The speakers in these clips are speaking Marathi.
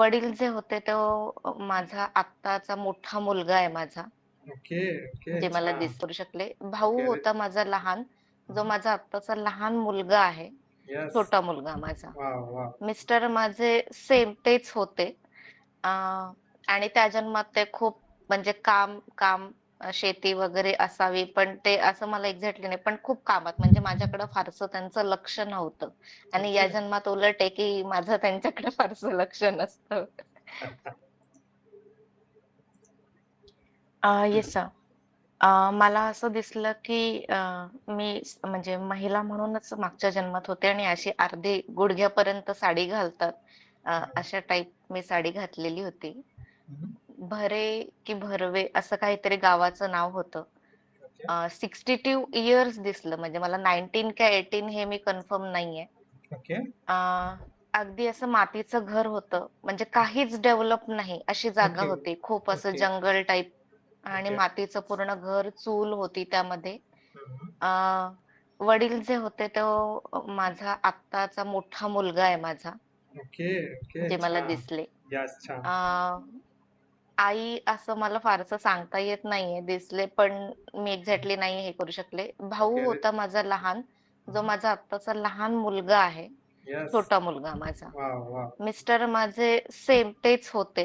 वडील जे होते तो माझा आत्ताचा मोठा मुलगा आहे माझा. ओके ओके जे मला दिस शकले. भाऊ होता माझा लहान. जो माझा आत्ताचा लहान मुलगा आहे. छोटा मुलगा माझा. वा वा. मिस्टर माझे सेम तेच होते. अं, आणि त्या जन्मात ते खूप म्हणजे काम काम शेती वगैरे असावी पण ते असं मला एक्झॅक्टली नाही. पण खूप कामात म्हणजे माझ्याकडे फारसं त्यांचं लक्ष नव्हतं. आणि या जन्मात उलट आहे की माझं त्यांच्याकडे फारसं लक्ष नसतं. Yes sir. मला असं दिसलं की मी म्हणजे महिला म्हणूनच मागच्या जन्मात होते आणि अशी अर्धी गुडघ्यापर्यंत साडी घालतात. अशा टाईप मी साडी घातलेली होती. भरे की भरवे असं काहीतरी गावाचं नाव होतं. सिक्स्टी टू इयर्स दिसलं. म्हणजे मला नाईन्टीन का एटीन हे मी कन्फर्म नाहीये. अगदी असं मातीचं घर होतं. म्हणजे काहीच डेव्हलप नाही अशी जागा होती. खूप असं जंगल टाईप आणि मातीचं पूर्ण घर चूल होती त्यामध्ये. वडील जे होते तो माझा आत्ताचा मोठा मुलगा आहे माझा. जे मला दिसले. आई असं मला फारसं सांगता येत नाहीये दिसले पण मी एक्झॅक्टली नाही हे करू शकले. भाऊ ओके. होता माझा लहान जो माझा आत्ताचा लहान मुलगा आहे यस छोटा मुलगा माझा. मिस्टर माझे सेम तेच होते.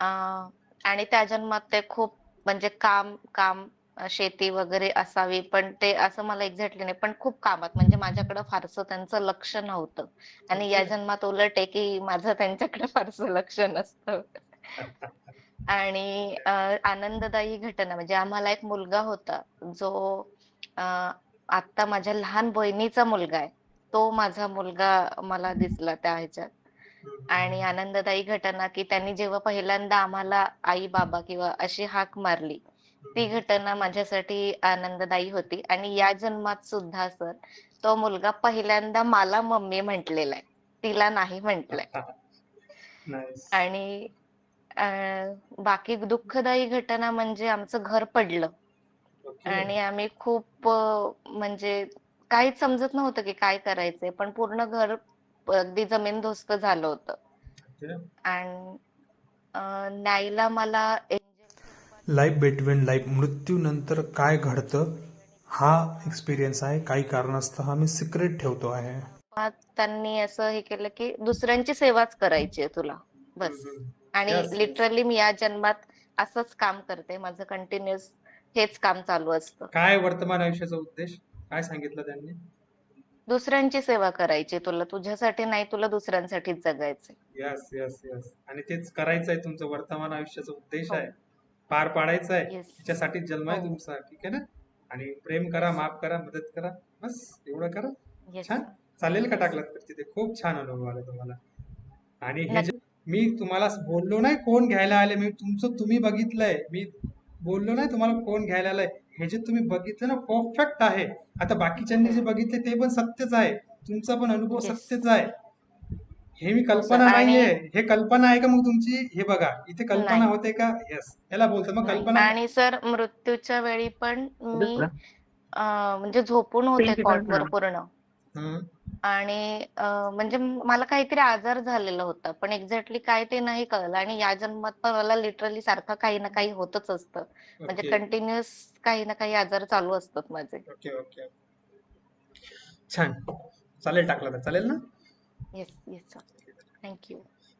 अं, आणि त्या जन्मात ते खूप म्हणजे काम काम अं, शेती वगैरे असावी पण ते असं मला एक्झॅक्टली नाही पण खूप कामात म्हणजे माझ्याकडे फारसं त्यांचं लक्ष नव्हतं. आणि या जन्मात उलट आहे की माझं त्यांच्याकडे फारसं लक्ष नसतं. आणि आनंददायी घटना म्हणजे आम्हाला एक मुलगा होता जो आता माझ्या लहान बहिणीचा मुलगा आहे तो माझा मुलगा मला दिसला त्या ह्याच्यात आणि. आनंददायी घटना की त्यांनी जेव्हा पहिल्यांदा आम्हाला आई बाबा किंवा अशी हाक मारली ती. घटना माझ्यासाठी आनंददायी होती आणि या जन्मात सुद्धा सर तो मुलगा पहिल्यांदा मला मम्मी म्हटलेला आहे तिला नाही म्हटलंय आणि बाकी दुःखदायी घटना म्हणजे आमचं घर पडलं. आणि आम्ही खूप म्हणजे काहीच समजत नव्हतं की काय करायचंय पण पूर्ण घर अगदी जमीनदोस्त झालं होतं. आणि अं, न्यायला मला लाईफ बिटवीन लाईफ मृत्यूनंतर काय घडतं हा एक्सपिरियन्स आहे. काही कारणास्तव हा मी सिक्रेट ठेवतो आहे. त्यांनी असं हे केलं की दुसऱ्यांची सेवाच करायची आहे तुला. बस. आणि लिटरली मी या जन्मात असंच काम करते. माझं कंटिन्युअस हेच काम चालू असतं. काय वर्तमान आयुष्याचा उद्देश? काय सांगितलं त्यांनी? दुसऱ्यांची सेवा करायची. तुला तुझ्यासाठी नाही तुला दुसऱ्यांसाठीच जगायचंय. यस यस यस आणि तेच करायचं आहे तुमचं वर्तमान आयुष्याचा उद्देश हो. आहे. पार पाडायचं आहे येस त्याच्यासाठी जन्म आहे हो. तुमचा ठीक आहे ना? आणि प्रेम करा माफ करा मदत करा. बस एवढं करा. छान. चालेल का टाकलात? तर तिथे खूप छान अनुभव आला तुम्हाला. आणि हे मी तुम्हाला बोललो नाही कोण घ्यायला आले मी तुमचं तुम्ही बघितलंय. मी बोललो नाही तुम्हाला कोण घ्यायला आलाय. हे जे तुम्ही बघितलं ना परफेक्ट आहे. आता बाकीच्यांनी जे. बघितले ते पण सत्यच आहे. तुमचा पण अनुभव सत्यच आहे. हे मी कल्पना नाहीये. हे कल्पना आहे का मग तुमची? हे बघा. इथे कल्पना होते का? येस याला बोलतो. मग कल्पना आणि सर मृत्यूच्या वेळी पण मी म्हणजे झोपून होते कॉटवर पूर्ण. हम्म. आणि म्हणजे मला काहीतरी आजार झालेला होता. पण एक्झॅक्टली काय ते नाही कळलं. आणि या जन्मात पण मला लिटरली सारखं काही ना काही होतच असतं. म्हणजे कंटिन्युअस काही ना काही आजार चालू असतात माझे. Okay okay. छान. चालेल टाकलं तर चालेल ना? Yes yes thank you.